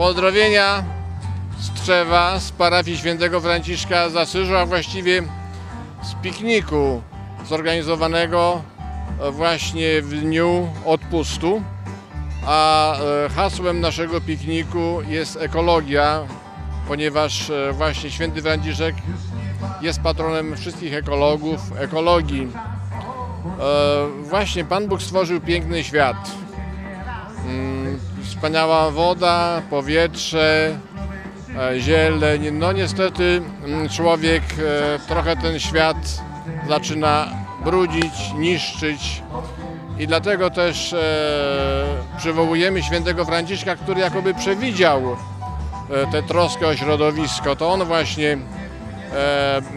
Pozdrowienia z Trzewa, z parafii świętego Franciszka z Asyżu, a właściwie z pikniku zorganizowanego właśnie w dniu odpustu. A e, hasłem naszego pikniku jest ekologia, ponieważ e, właśnie święty Franciszek jest patronem wszystkich ekologów, ekologii. E, Właśnie Pan Bóg stworzył piękny świat. Wspaniała woda, powietrze, e, zieleń. No niestety mm, człowiek e, trochę ten świat zaczyna brudzić, niszczyć. I dlatego też e, przywołujemy świętego Franciszka, który jakoby przewidział tę troskę o środowisko. To on właśnie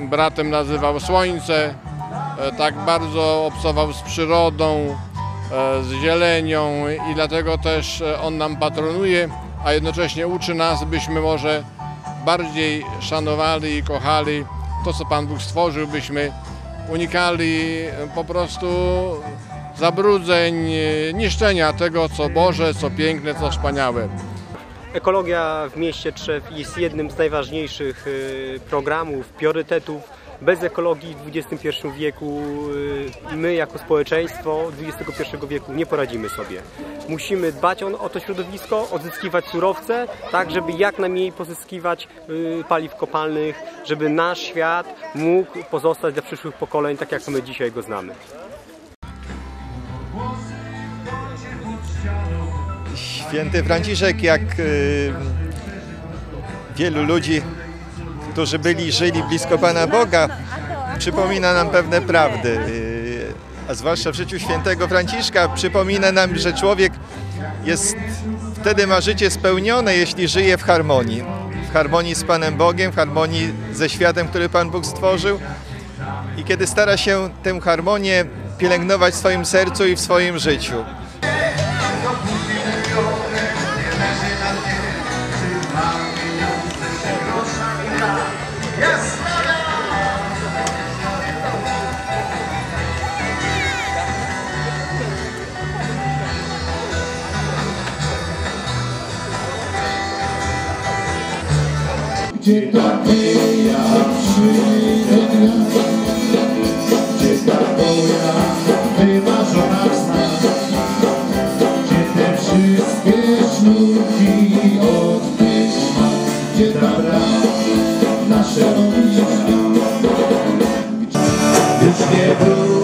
bratem nazywał słońce, tak bardzo obcował z przyrodą, z zielenią i dlatego też e, on nam patronuje, a jednocześnie uczy nas, byśmy może bardziej szanowali i kochali to, co Pan Bóg stworzył, byśmy unikali e, po prostu zabrudzeń, e, niszczenia tego, co Boże, co piękne, co wspaniałe. Ekologia w mieście Trzew jest jednym z najważniejszych programów, priorytetów. Bez ekologii w XXI wieku y, my jako społeczeństwo XXI wieku nie poradzimy sobie. Musimy dbać o, to środowisko, odzyskiwać surowce, tak żeby jak najmniej pozyskiwać y, paliw kopalnych, żeby nasz świat mógł pozostać dla przyszłych pokoleń tak jak my dzisiaj go znamy. Święty Franciszek, jak y, wielu ludzi, którzy byli, żyli blisko Pana Boga, przypomina nam pewne prawdy. Y, a zwłaszcza w życiu świętego Franciszka przypomina nam, że człowiek jest, wtedy ma życie spełnione, jeśli żyje w harmonii. W harmonii z Panem Bogiem, w harmonii ze światem, który Pan Bóg stworzył. I kiedy stara się tę harmonię pielęgnować w swoim sercu i w swoim życiu. Gdzie chwila przyjdzie gwiazd? Gdzie wymarzona sna? Gdzie te wszystkie sznurki odpycha? Gdzie ta brama nasze ogniska? Już nie wrócę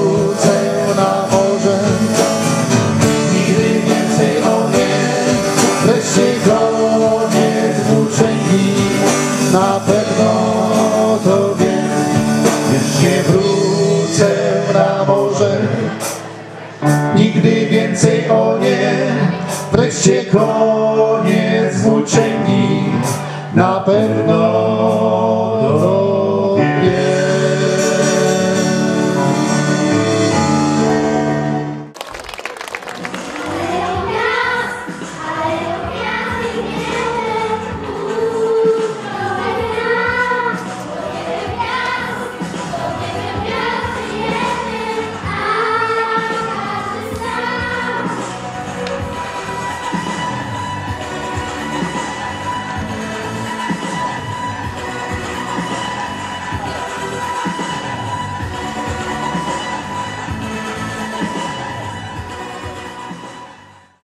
Nigdy więcej o nie. Wreszcie koniec włóczęgi. Na pewno